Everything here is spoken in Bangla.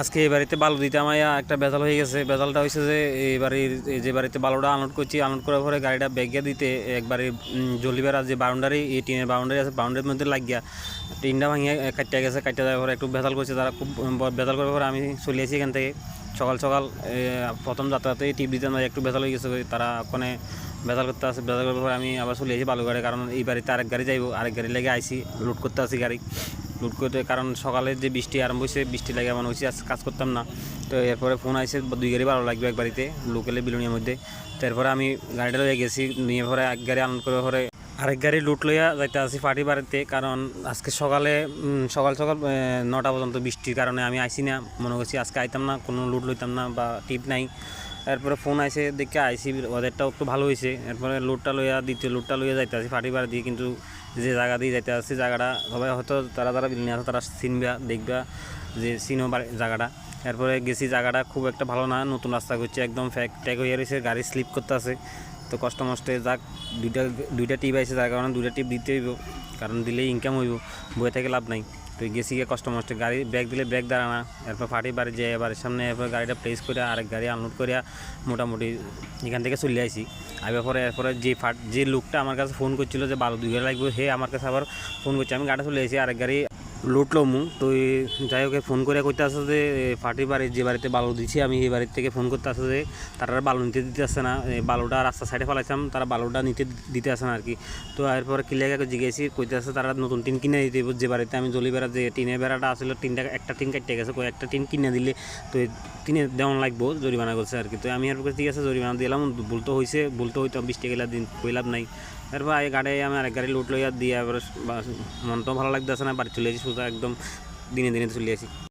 আজকে এই বাড়িতে বালু দিতে আমার একটা বেজাল হয়ে গেছে। বেজালটা হয়েছে যে, এই বাড়ির যে বাড়িতে বালুটা আনলোড করছি আনলোড করার পরে গাড়িটা ব্যাগে দিতে একবারে জলিবেড়া যে বাউন্ডারি এই টিনের বাউন্ডারি আছে বাউন্ডারির মধ্যে লাগিয়া টিনটা ভাঙিয়ে কাটিয়ে গেছে, কাটিয়ে যাওয়ার পরে একটু বেজাল করছে, তারা খুব বেজাল করার পরে আমি চলে আসি এখান থেকে। সকাল সকাল প্রথম যাত্রাতে টিপ দিতে না একটু বেজাল হয়ে গেছে তারা ওখানে বেজাল করতে আসে, বেজাল করার পরে আমি আবার চলে আসি বালুগাড়ি কারণ এই বাড়িতে আরেক গাড়ি যাইব, আরেক গাড়ি লেগে আইসি লোড করতে আসি গাড়ি। লুট করতে কারণ সকালে যে বৃষ্টি আরম্ভ হয়েছে, বৃষ্টি লাগে আমার হয়েছে, আজ কাজ করতাম না। তো এরপরে ফোন আইসে দুই গাড়ি ভালো লাগবে এক বাড়িতে লোকালে বিলুনিয়ার মধ্যে। তারপরে আমি গাড়িটা লয়ে গেছি, নিয়ে পরে এক গাড়ি আনন্দ করে পরে আরেক গাড়ি লুট লইয়া যাইতে আসি পার্টি বাড়িতে, কারণ আজকে সকালে সকাল সকাল নটা পর্যন্ত বৃষ্টির কারণে আমি আইসি না। মনে করছি আজকে আইতাম না, কোনো লুট লইতাম না বা টিপ নাই। এরপরে ফোন আইসে দেখে আইসি ওদেরটাও একটু ভালো হয়েছে এরপরে লুটটা লইয়া, দ্বিতীয় লুটটা লইয়া যাইতে আসি পার্টি বাড়ি দিয়ে কিন্তু যে জায়গা দিয়ে যাইতে আসছে, জায়গাটা সবাই হয়তো তারা তারা বিল্ডিং আছে তারা চিনবা, দেখবা যে চিনো জায়গাটা। এরপরে গেছি, জায়গাটা খুব একটা ভালো না, নতুন রাস্তা করছে, একদম ফ্যাক ট্যাক হয়ে রয়েছে, গাড়ি স্লিপ করতে আছে। তো কষ্ট মষ্টে যাক, দুইটা দুইটা টিপ আসে, যার কারণে দুইটা টিপ দিতে হইব, কারণ দিলেই ইনকাম হইব, বয়ে থেকে লাভ নাই। তো গেছি গিয়ে কষ্ট মষ্টে গাড়ি, ব্যাগ দিলে ব্যাগ দাঁড়ানা এরপর ফাটি বাড়ি যেয়ে এবার সামনে এরপর গাড়িটা প্লেস করে আরেক গাড়ি আনলোড করিয়া মোটামুটি এখান থেকে চলে আসি আর পরে, এরপরে যে ফাট যে লোকটা আমার কাছে ফোন করছিল যে বারো দুই গাড়ি লাগবে? হে আমার কাছে আবার ফোন করছে। আমি গাড়ি চলে এসেছি আরেক গাড়ি লুটলো মু। তো যাই হোক ফোন করে কইতে আসে যে ফাটির বাড়ি যে বাড়িতে বালু দিছি, আমি এই বাড়ির থেকে ফোন করতে আসে যে, তারা বালু নিতে দিতে আসছে না। বালুটা রাস্তা সাইডে ফেলাইছিলাম, তারা বালুটা নিতে দিতে আসে না আর কি। তো এরপরে কিলিয়াকে জিজ্ঞেসি কইতে আসে, তারা নতুন টিন কিনে দিতে যে বাড়িতে। আমি জলি বেড়া যে টিনের বেড়াটা আসলে টিনটা একটা টিন কাটতে গেছে, কই একটা টিন কিনে দিলে তো টিনে দেওয়ান লাগবো, জরিমানা করছে আর কি। তো আমি আর ঠিক আছে জরিমানা দিলাম, ভুল তো হয়েছে ভুল তো হইতো, বৃষ্টি গেলে দিন কইলাম নাই। এরপর এই গাড়ি আমি আরেক গাড়ি লুট লইয়া দিয়ে এবার তো ভালো লাগতেছে না, বাড়ি চলে যাচ্ছি একদম দিনে দিনে চলে আসি।